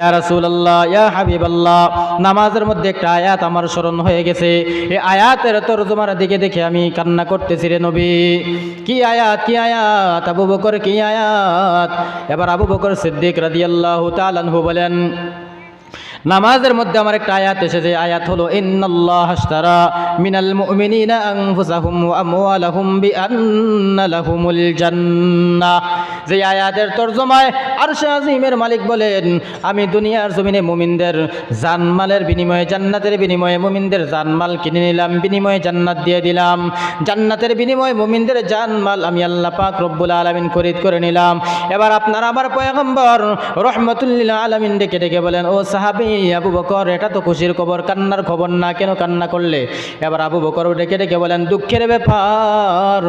ইয়া রাসূলুল্লাহ, ইয়া হাবিবাল্লাহ, নামাজের মধ্যে একটা আয়াত আমার স্মরণ হয়ে গেছে। এই আয়াতের তরজমার দিকে দেখে আমি কান্না করতেছি রে নবী। কি আয়াত কি আয়াত? আবু বকর কি আয়াত? এবার আবু বকর সিদ্দিক রাদিয়াল্লাহু তাআলা আনহু বলেন, নামাজের মধ্যে আমার একটা আয়াত এসেছে। আয়াত হলো, ইন্নাল্লাহ আশতারা মিনাল মুমিনিনা আনফুসাহুম ওয়া আমওয়ালাহুম বিআন্না লাহুমুল জান্নাহ। যে আয়াতের তরজমায় আরশে আজিমের মালিক বলেন, আমি দুনিয়ার জমিনে মুমিনদের জানমালের বিনিময়ে, জান্নাতের বিনিময়ে মুমিনদের জানমাল কিনে নিলাম, বিনিময়ে জান্নাত দিয়ে দিলাম। জান্নাতের বিনিময়ে মুমিনদের জানমাল আমি আল্লাহ পাক রব্বুল আলামিন খরিদ করে নিলাম। এবার আপনার আমার পয়গম্বর রহমতুল্লিল আলামিন ডেকে ডেকে বলেন, ও সাহাবি, আবু বকর, এটা তো খুশির খবর, কান্নার খবর না, কেন কান্না করলে? এবার আবু বকর ডেকে ডেকে বলেন, দুঃখের ব্যাপার,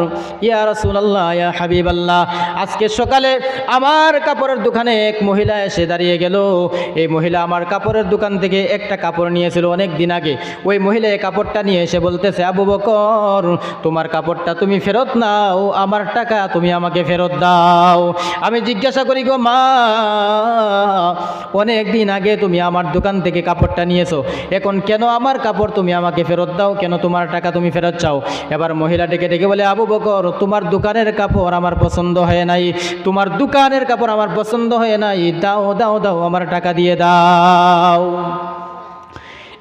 ইয়া রাসূলুল্লাহ, ইয়া হাবিব আল্লাহ আজকে সকালে আমার কাপড়ের দোকানে এক মহিলা এসে দাঁড়িয়ে গেল। এই মহিলা আমার কাপড়ের দোকান থেকে একটা কাপড় নিয়েছিল অনেক দিন আগে। ওই মহিলা এই কাপড়টা নিয়ে এসে বলতেছে, আবু বকর, তোমার কাপড়টা তুমি ফেরত নাও, আমার টাকা তুমি আমাকে ফেরত দাও। আমি জিজ্ঞাসা করি, গো মা অনেক দিন আগে তুমি আমার দোকান থেকে কাপড়টা নিয়েছো। এখন কেন আমার কাপড় তুমি আমাকে ফেরত দাও? কেন তোমার টাকা তুমি ফেরত চাও? এবার মহিলা ডেকে বলে, আবু বকর, তোমার দোকানের কাপড় আমার পছন্দ হয় নাই। তোমার দোকানের কাপড় আমার পছন্দ হয় নাই। দাও দাও দাও, আমার টাকা দিয়ে দাও।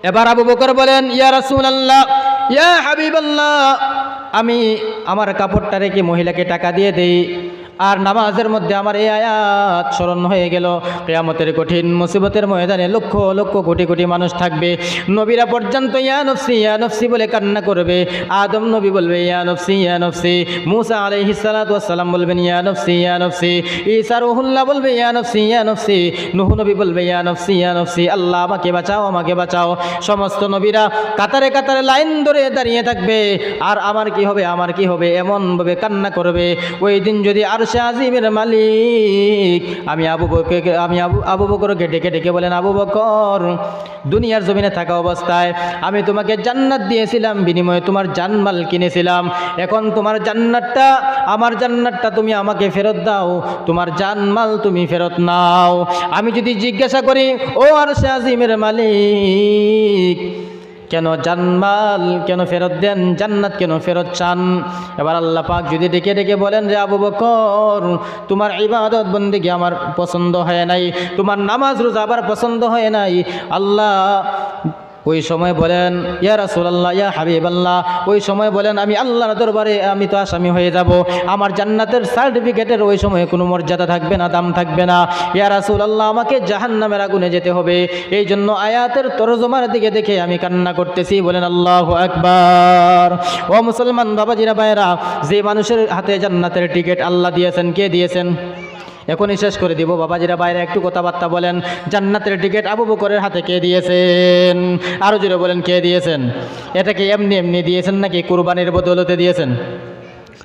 এবার আবু বকর বলেন, ইয়া রাসূলুল্লাহ, ইয়া হাবিবাল্লাহ, আমি আমার কাপড়টা রেখে মহিলাকে টাকা দিয়ে দেই। আর নামাজের মধ্যে আমার এই আয়াত স্মরণ হয়ে গেল। কেয়ামতের কঠিন মুসিবতের ময়দানে লক্ষ লক্ষ কোটি কোটি মানুষ থাকবে। নবীরা পর্যন্ত, ইয়া নফসি ইয়া নফসি বলে কান্না করবে। আদম নবী বলবে, ইয়া নফসি ইয়া নফসি মুসা আলাইহিস সালাতু ওয়াস সালাম বলবেন, ইয়া নফসি ইয়া নফসি ঈসা রুহুল্লাহ বলবে, ইয়া নফসি ইয়া নফসি নূহ নবী বলবে, ইয়া নফসি ইয়া নফসি আল্লাহ আমাকে বাঁচাও আমাকে বাঁচাও। সমস্ত নবীরা কাতারে কাতারে লাইন ধরে দাঁড়িয়ে থাকবে। আর আমার কি হবে, আমার কি হবে, এমনভাবে কান্না করবে। ওই দিন যদি আর সে আজিমের মালিক। আমি আবু বকরকে, আমি আবু আবু বকরকে ডেকে ডেকে বলেন, আবু বকর, দুনিয়ার জমিনে থাকা অবস্থায় আমি তোমাকে জান্নাত দিয়েছিলাম, বিনিময়ে তোমার জানমাল কিনেছিলাম। এখন তোমার জান্নাতটা, আমার জান্নাতটা তুমি আমাকে ফেরত দাও, তোমার জানমাল তুমি ফেরত নাও। আমি যদি জিজ্ঞাসা করি, ও আর সে আজিমের মালিক কেন জানমাল, কেন ফেরত দেন, জান্নাত কেন ফেরত চান? এবার আল্লাহ পাক যদি ডেকে ডেকে বলেন যে আবু বকর, তোমার ইবাদত বন্দিকে আমার পছন্দ হয় নাই, তোমার নামাজ রোজা আবার পছন্দ হয় নাই। আল্লাহ ওই সময় বলেন, ইয়া রাসূলুল্লাহ, ইয়া হাবিবাল্লাহ। ওই সময় বলেন, আমি আল্লাহর দরবারে আমি তো আসামি হয়ে যাব। আমার জান্নাতের সার্টিফিকেটের ওই সময় কোনো মর্যাদা থাকবে না, দাম থাকবে না। ইয়া রাসূলুল্লাহ, আমাকে জাহান্নামের আগুনে যেতে হবে। এই জন্য আয়াতের তরজমার দিকে দেখে আমি কান্না করতেছি। বলেন, আল্লাহ আকবার। ও মুসলমান বাবাজিরা ভাইরা যে মানুষের হাতে জান্নাতের টিকিট আল্লাহ দিয়েছেন, কে দিয়েছেন? এখনই শেষ করে দিব। বাবাজিরা বাইরে একটু কথাবার্তা বলেন। জান্নাতের টিকিট আবু বকরের হাতে কে দিয়েছেন? আরও জোরে বলেন, কে দিয়েছেন? এটা কি এমনি এমনি দিয়েছেন নাকি কুরবানির বদলতে দিয়েছেন?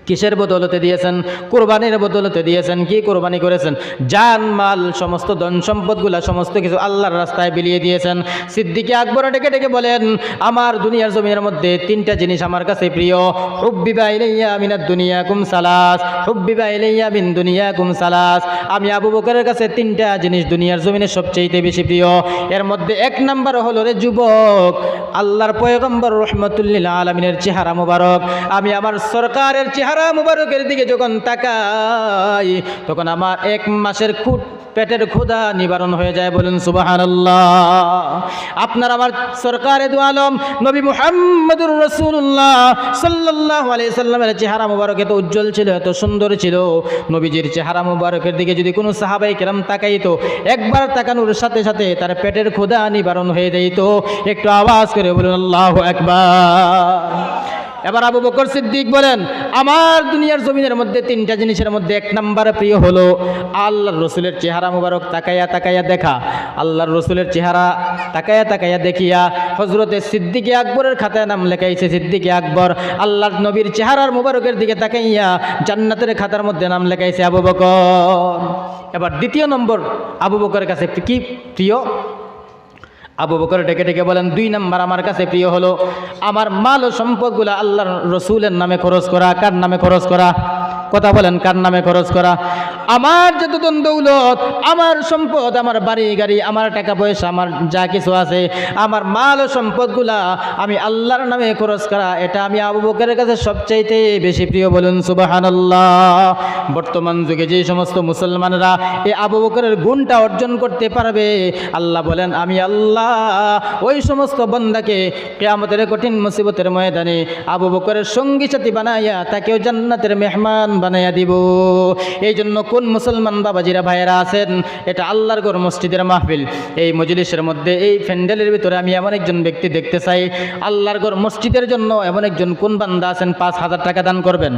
কিসের বদলতে দিয়েছেন? কোরবানির বদলতে দিয়েছেন কি? কোরবানি করেছেন। জান, মাল, সমস্ত ধন সম্পদগুলা, সমস্ত কিছু আল্লাহর রাস্তায় বিলিয়ে দিয়েছেন। সিদ্দিকে আকবর ডেকে ডেকে বলেন, আমার দুনিয়ার জমির মধ্যে তিনটা জিনিস আমার কাছে প্রিয়। হুব্বিবা ইলাইয়া মিনাদ দুনিয়া কুম সালাস। হুব্বিবা ইলাইয়া মিন দুনিয়া কুম সালাস। আমি আবু বকরের কাছে তিনটা জিনিস দুনিয়ার জমিনে সবচেয়ে বেশি প্রিয়। এর মধ্যে এক নাম্বার হলো রে যুবক, আল্লাহর পয়গম্বর রহমতুল্লিল আলমিনের চেহারা মুবারক। আমি আমার সরকারের চেহারা মুবারকের দিকে যখন তাকাই, তখন আমার এক মাসের খুট পেটের ক্ষুধা নিবারণ হয়ে যায়, বলুন সুবাহান আপনার আমার সরকারে দু আলম, নবী মুহাম্মদুর রসুল্লাহ সাল্লাহ আলি সাল্লামের চেহারা মুবারক এত উজ্জ্বল ছিল, এত সুন্দর ছিল। নবীজির চেহারা মুবারকের দিকে যদি কোনো সাহাবাই কেরাম তাকাইতো, একবার তাকানোর সাথে সাথে তার পেটের ক্ষুধা নিবারণ হয়ে যেত একটু আওয়াজ করে বলুন, আল্লাহ একবার এবার আবু বকর সিদ্দিক বলেন, আমার দুনিয়ার জমিনের মধ্যে তিনটা জিনিসের মধ্যে এক নাম্বার প্রিয় হলো আল্লাহর রসুলের চেহারা মুবারক তাকাইয়া তাকাইয়া দেখা। আল্লাহর রসুলের চেহারা তাকাইয়া তাকাইয়া দেখিয়া হজরতে সিদ্দিকে আকবরের খাতায় নাম লেখাইছে সিদ্দিকে আকবর। আল্লাহর নবীর চেহারার মুবারকের দিকে তাকাইয়া জান্নাতের খাতার মধ্যে নাম লেখাইছে আবু বকর। এবার দ্বিতীয় নম্বর আবু বকরের কাছে কি প্রিয়? আবু বকর ডেকে ডেকে বলেন, দুই নাম্বার আমার কাছে প্রিয় হলো, আমার মাল ও সম্পদগুলো আল্লাহর রসুলের নামে খরচ করা, কার নামে খরচ করা? কথা বলেন, কার নামে খরচ করা? আমার যত ধন দৌলত, আমার সম্পদ, আমার বাড়ি, গাড়ি, আমার টাকা পয়সা, আমার যা কিছু আছে, আমার মাল ও সম্পদগুলা আমি আল্লাহর নামে খরচ করা। এটা আমি আবু বকরের কাছে সবচাইতে বেশি প্রিয় বলুন, সুবাহানাল্লাহ। বর্তমান যুগে যে সমস্ত মুসলমানরা এই আবু বকরের গুণটা অর্জন করতে পারবে, আল্লাহ বলেন, আমি আল্লাহ ওই সমস্ত বন্দাকে কেয়ামতের কঠিন মুসিবতের ময়দানে আবু বকরের সঙ্গী সাথী বানাইয়া তাকেও জান্নাতের মেহমান বানাইয়া দিব। এই জন্য কোন মুসলমান বাবাজিরা, ভাইয়েরা আছেন, এটা আল্লাহর গড় মসজিদের মাহফিল। এই মজলিসের মধ্যে, এই প্যান্ডেলের ভিতরে আমি এমন একজন ব্যক্তি দেখতে চাই, আল্লাহর গড় মসজিদের জন্য এমন একজন কোন বান্দা আছেন, পাঁচ হাজার টাকা দান করবেন?